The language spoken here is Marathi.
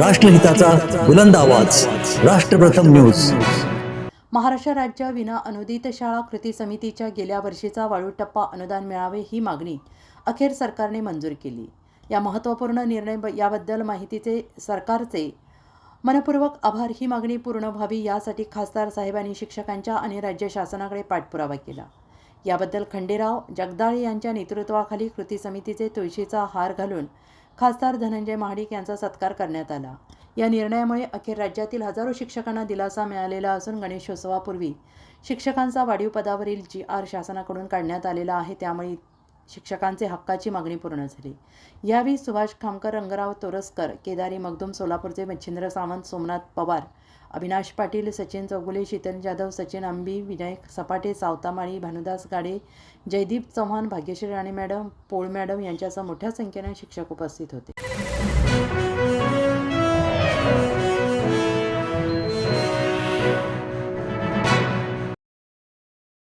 राष्ट्रहिताचा बुलंद आवाज. राष्ट्रप्रथम न्यूज. महाराष्ट्र राज्य विना अनुदित शाळा कृती समितीच्या गेल्या वर्षीचा वाळू टप्पा अनुदान मिळावे ही मागणी अखेर सरकारने मंजूर केली. या महत्त्वपूर्ण निर्णय याबद्दल माहितीचे सरकारचे मनपूर्वक आभार. ही मागणी पूर्ण व्हावी यासाठी खासदार साहेबांनी शिक्षकांच्या आणि राज्य शासनाकडे पाठपुरावा केला. याबद्दल खंडेराव जगदाळे यांच्या नेतृत्वाखाली कृती समितीचे तुळशीचा हार घालून खासदार धनंजय महाडिक यांचा सत्कार करण्यात आला. या निर्णयामुळे अखेर राज्यातील हजारो शिक्षकांना दिलासा मिळालेला असून गणेशोत्सवापूर्वी शिक्षकांचा वाढीव पदावरील जी आर शासनाकडून काढण्यात आलेला आहे त्यामुळे शिक्षकांचे हक्काची मागणी पूर्ण झाली. यावेळी सुभाष खामकर रंगराव तोरसकर केदारी मगदूम सोलापूरचे मच्छिंद्र सावंत सोमनाथ पवार अविनाश पाटील सचिन चौगुले शीतल जाधव सचिन आंबी विनायक सपाटे सावतामाळी भानुदास गाडे जयदीप चव्हाण भाग्यश्री राणे मॅडम पोळ मॅडम यांच्यासह मोठ्या संख्येने शिक्षक उपस्थित होते.